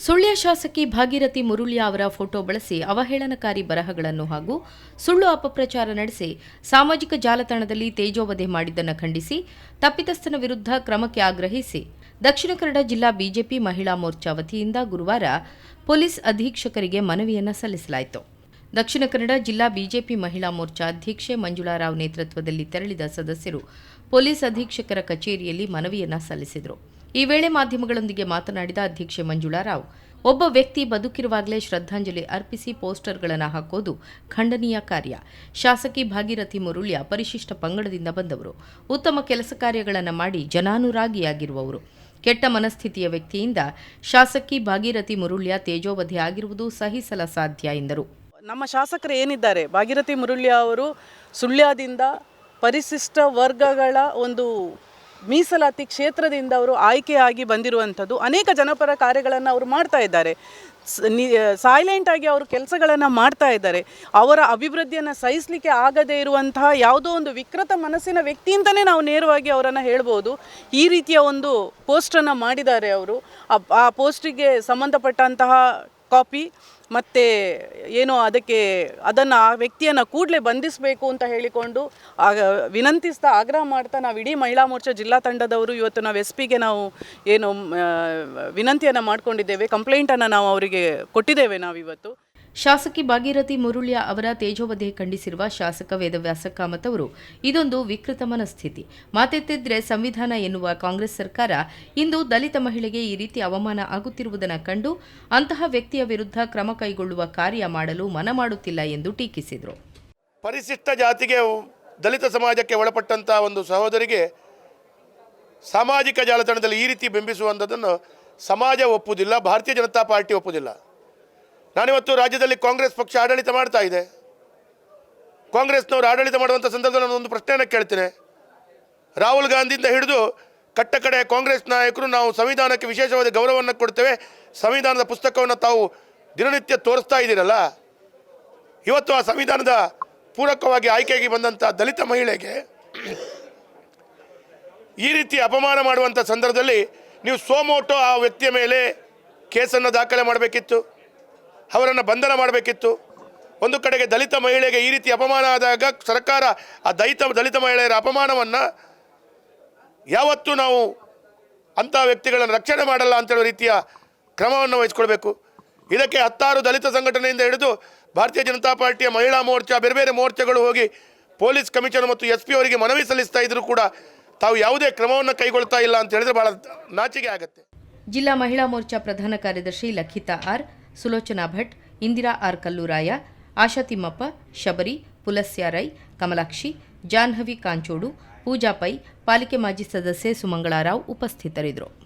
ಸುಳ್ಯ ಶಾಸಕಿ ಭಾಗೀರಥಿ ಮುರುಳಿಯ ಅವರ ಫೋಟೋ ಬಳಸಿ ಅವಹೇಳನಕಾರಿ ಬರಹಗಳನ್ನು ಹಾಗೂ ಸುಳ್ಳು ಅಪಪ್ರಚಾರ ನಡೆಸಿ ಸಾಮಾಜಿಕ ಜಾಲತಾಣದಲ್ಲಿ ತೇಜೋವಧೆ ಮಾಡಿದ್ದನ್ನು ಖಂಡಿಸಿ, ತಪ್ಪಿತಸ್ಥನ ವಿರುದ್ಧ ಕ್ರಮಕ್ಕೆ ಆಗ್ರಹಿಸಿ, ದಕ್ಷಿಣ ಕನ್ನಡ ಜಿಲ್ಲಾ ಬಿಜೆಪಿ ಮಹಿಳಾ ಮೋರ್ಚಾ ವತಿಯಿಂದ ಗುರುವಾರ ಪೊಲೀಸ್ ಅಧೀಕ್ಷಕರಿಗೆ ಮನವಿಯನ್ನು ಸಲ್ಲಿಸಲಾಯಿತು. ದಕ್ಷಿಣ ಕನ್ನಡ ಜಿಲ್ಲಾ ಬಿಜೆಪಿ ಮಹಿಳಾ ಮೋರ್ಚಾ ಅಧ್ಯಕ್ಷೆ ಮಂಜುಳಾ ರಾವ್ ನೇತೃತ್ವದಲ್ಲಿ ತೆರಳಿದ ಸದಸ್ಯರು ಪೊಲೀಸ್ ಅಧೀಕ್ಷಕರ ಕಚೇರಿಯಲ್ಲಿ ಮನವಿಯನ್ನ ಸಲ್ಲಿಸಿದರು. ಈ ವೇಳೆ ಮಾಧ್ಯಮಗಳೊಂದಿಗೆ ಮಾತನಾಡಿದ ಅಧ್ಯಕ್ಷೆ ಮಂಜುಳಾ ರಾವ್, ಒಬ್ಬ ವ್ಯಕ್ತಿ ಬದುಕಿರುವಾಗಲೇ ಶ್ರದ್ಧಾಂಜಲಿ ಅರ್ಪಿಸಿ ಪೋಸ್ಟರ್ಗಳನ್ನು ಹಾಕೋದು ಖಂಡನೀಯ ಕಾರ್ಯ. ಶಾಸಕಿ ಭಾಗೀರಥಿ ಮುರುಳ್ಯ ಪರಿಶಿಷ್ಟ ಪಂಗಡದಿಂದ ಬಂದವರು. ಉತ್ತಮ ಕೆಲಸ ಕಾರ್ಯಗಳನ್ನು ಮಾಡಿ ಜನಾನುರಾಗಿಯಾಗಿರುವವರು. ಕೆಟ್ಟ ಮನಸ್ಥಿತಿಯ ವ್ಯಕ್ತಿಯಿಂದ ಶಾಸಕಿ ಭಾಗೀರಥಿ ಮುರುಳ್ಯ ತೇಜೋವಧೆ ಆಗಿರುವುದು ಸಹಿಸಲ ಸಾಧ್ಯ ಎಂದರು. ನಮ್ಮ ಶಾಸಕರು ಏನಿದ್ದಾರೆ? ಭಾಗೀರಥಿ ಮುರುಳಿ ಅವರು ಸುಳ್ಯದಿಂದ ಪರಿಶಿಷ್ಟ ವರ್ಗಗಳ ಒಂದು ಮೀಸಲಾತಿ ಕ್ಷೇತ್ರದಿಂದ ಅವರು ಆಯ್ಕೆಯಾಗಿ ಬಂದಿರುವಂಥದ್ದು. ಅನೇಕ ಜನಪರ ಕಾರ್ಯಗಳನ್ನು ಅವರು ಮಾಡ್ತಾ ಇದ್ದಾರೆ. ಸೈಲೆಂಟ್ ಆಗಿ ಅವರು ಕೆಲಸಗಳನ್ನು ಮಾಡ್ತಾ ಇದ್ದಾರೆ. ಅವರ ಅಭಿವೃದ್ಧಿಯನ್ನು ಸಹಿಸಲಿಕ್ಕೆ ಆಗದೇ ಇರುವಂತಹ ಯಾವುದೋ ಒಂದು ವಿಕೃತ ಮನಸ್ಸಿನ ವ್ಯಕ್ತಿ ನಾವು ನೇರವಾಗಿ ಅವರನ್ನು ಹೇಳ್ಬೋದು. ಈ ರೀತಿಯ ಒಂದು ಪೋಸ್ಟನ್ನು ಮಾಡಿದ್ದಾರೆ ಅವರು. ಆ ಪೋಸ್ಟಿಗೆ ಸಂಬಂಧಪಟ್ಟಂತಹ ಕಾಪಿ ಮತ್ತು ಏನೋ ಅದಕ್ಕೆ, ಅದನ್ನು ಆ ವ್ಯಕ್ತಿಯನ್ನು ಕೂಡಲೇ ಬಂಧಿಸಬೇಕು ಅಂತ ಹೇಳಿಕೊಂಡು, ಆಗ ವಿನಂತಿಸ್ತಾ ಆಗ್ರಹ ಮಾಡ್ತಾ ನಾವು ಇಡೀ ಮಹಿಳಾ ಮೋರ್ಚಾ ಜಿಲ್ಲಾ ತಂಡದವರು ಇವತ್ತು ನಾವು ಎಸ್ ಪಿಗೆ ನಾವು ಏನು ವಿನಂತಿಯನ್ನು ಮಾಡಿಕೊಂಡಿದ್ದೇವೆ, ಕಂಪ್ಲೇಂಟನ್ನು ನಾವು ಅವರಿಗೆ ಕೊಟ್ಟಿದ್ದೇವೆ ನಾವಿವತ್ತು ಶಾಸಕಿ ಭಾಗೀರಥಿ ಮುರುಳ್ಯ ಅವರ ತೇಜೋವಧೆ ಖಂಡಿಸಿರುವ ಶಾಸಕ ವೇದವ್ಯಾಸ ಕಾಮತ್ ಅವರು, ಇದೊಂದು ವಿಕೃತ ಮನಸ್ಥಿತಿ. ಮಾತೆತ್ತಿದ್ರೆ ಸಂವಿಧಾನ ಎನ್ನುವ ಕಾಂಗ್ರೆಸ್ ಸರ್ಕಾರ, ಇಂದು ದಲಿತ ಮಹಿಳೆಗೆ ಈ ರೀತಿ ಅವಮಾನ ಆಗುತ್ತಿರುವುದನ್ನು ಕಂಡು ಅಂತಹ ವ್ಯಕ್ತಿಯ ವಿರುದ್ಧ ಕ್ರಮ ಕೈಗೊಳ್ಳುವ ಕಾರ್ಯ ಮಾಡಲು ಮನ ಮಾಡುತ್ತಿಲ್ಲ ಎಂದು ಟೀಕಿಸಿದರು. ಪರಿಶಿಷ್ಟ ಜಾತಿಗೆ ದಲಿತ ಸಮಾಜಕ್ಕೆ ಒಳಪಟ್ಟಂಥ ಒಂದು ಸಹೋದರಿಗೆ ಸಾಮಾಜಿಕ ಜಾಲತಾಣದಲ್ಲಿ ಈ ರೀತಿ ಬಿಂಬಿಸುವಂಥದ್ದನ್ನು ಸಮಾಜ ಒಪ್ಪುವುದಿಲ್ಲ ಭಾರತೀಯ ಜನತಾ ಪಾರ್ಟಿ ಒಪ್ಪುವುದಿಲ್ಲ ನಾನಿವತ್ತು ರಾಜ್ಯದಲ್ಲಿ ಕಾಂಗ್ರೆಸ್ ಪಕ್ಷ ಆಡಳಿತ ಮಾಡ್ತಾ ಇದೆ. ಕಾಂಗ್ರೆಸ್ನವರು ಆಡಳಿತ ಮಾಡುವಂಥ ಸಂದರ್ಭದಲ್ಲಿ ನಾನು ಒಂದು ಪ್ರಶ್ನೆಯನ್ನು ಕೇಳ್ತೇನೆ. ರಾಹುಲ್ ಗಾಂಧಿಯಿಂದ ಹಿಡಿದು ಕಟ್ಟ ಕಡೆ ಕಾಂಗ್ರೆಸ್ ನಾಯಕರು ನಾವು ಸಂವಿಧಾನಕ್ಕೆ ವಿಶೇಷವಾದ ಗೌರವವನ್ನು ಕೊಡ್ತೇವೆ. ಸಂವಿಧಾನದ ಪುಸ್ತಕವನ್ನು ತಾವು ದಿನನಿತ್ಯ ತೋರಿಸ್ತಾ ಇದ್ದೀರಲ್ಲ. ಇವತ್ತು ಆ ಸಂವಿಧಾನದ ಪೂರಕವಾಗಿ ಆಯ್ಕೆಗೆ ಬಂದಂಥ ದಲಿತ ಮಹಿಳೆಗೆ ಈ ರೀತಿ ಅಪಮಾನ ಮಾಡುವಂಥ ಸಂದರ್ಭದಲ್ಲಿ ನೀವು ಸೋಮೋಟೋ ಆ ವ್ಯಕ್ತಿಯ ಮೇಲೆ ಕೇಸನ್ನು ದಾಖಲೆ ಮಾಡಬೇಕಿತ್ತು. ಅವರನ್ನು ಬಂಧನ ಮಾಡಬೇಕಿತ್ತು. ಒಂದು ಕಡೆಗೆ ದಲಿತ ಮಹಿಳೆಗೆ ಈ ರೀತಿ ಅಪಮಾನ ಆದಾಗ ಸರ್ಕಾರ ಆ ದಲಿತ ದಲಿತ ಮಹಿಳೆಯರ ಅಪಮಾನವನ್ನು ಯಾವತ್ತೂ ನಾವು ಅಂಥ ವ್ಯಕ್ತಿಗಳನ್ನು ರಕ್ಷಣೆ ಮಾಡಲ್ಲ ಅಂತ ಹೇಳೋ ರೀತಿಯ ಕ್ರಮವನ್ನು ವಹಿಸ್ಕೊಳ್ಬೇಕು. ಇದಕ್ಕೆ ಹತ್ತಾರು ದಲಿತ ಸಂಘಟನೆಯಿಂದ ಹಿಡಿದು ಭಾರತೀಯ ಜನತಾ ಪಾರ್ಟಿಯ ಮಹಿಳಾ ಮೋರ್ಚಾ, ಬೇರೆ ಬೇರೆ ಮೋರ್ಚಾಗಳು ಹೋಗಿ ಪೊಲೀಸ್ ಕಮಿಷನರ್ ಮತ್ತು ಎಸ್ ಪಿ ಅವರಿಗೆ ಮನವಿ ಸಲ್ಲಿಸ್ತಾ ಇದ್ದರೂ ಕೂಡ ತಾವು ಯಾವುದೇ ಕ್ರಮವನ್ನು ಕೈಗೊಳ್ತಾ ಇಲ್ಲ ಅಂತ ಹೇಳಿದ್ರೆ ಭಾಳ ನಾಚಿಕೆ ಆಗುತ್ತೆ. ಜಿಲ್ಲಾ ಮಹಿಳಾ ಮೋರ್ಚಾ ಪ್ರಧಾನ ಕಾರ್ಯದರ್ಶಿ ಲಖಿತಾ ಆರ್ ಸುಲೋಚನಾ ಭಟ್, ಇಂದಿರಾ ಆರ್ ಕಲ್ಲೂರಾಯ, ಆಶಾ ತಿಮ್ಮಪ್ಪ, ಶಬರಿ, ಪುಲಸ್ಯ ರೈ, ಕಮಲಾಕ್ಷಿ, ಜಾಹ್ನವಿ ಕಾಂಚೋಡು, ಪೂಜಾ ಪೈ, ಪಾಲಿಕೆ ಮಾಜಿ ಸದಸ್ಯೆ ಸುಮಂಗಳಾರಾವ್ ಉಪಸ್ಥಿತರಿದ್ದರು.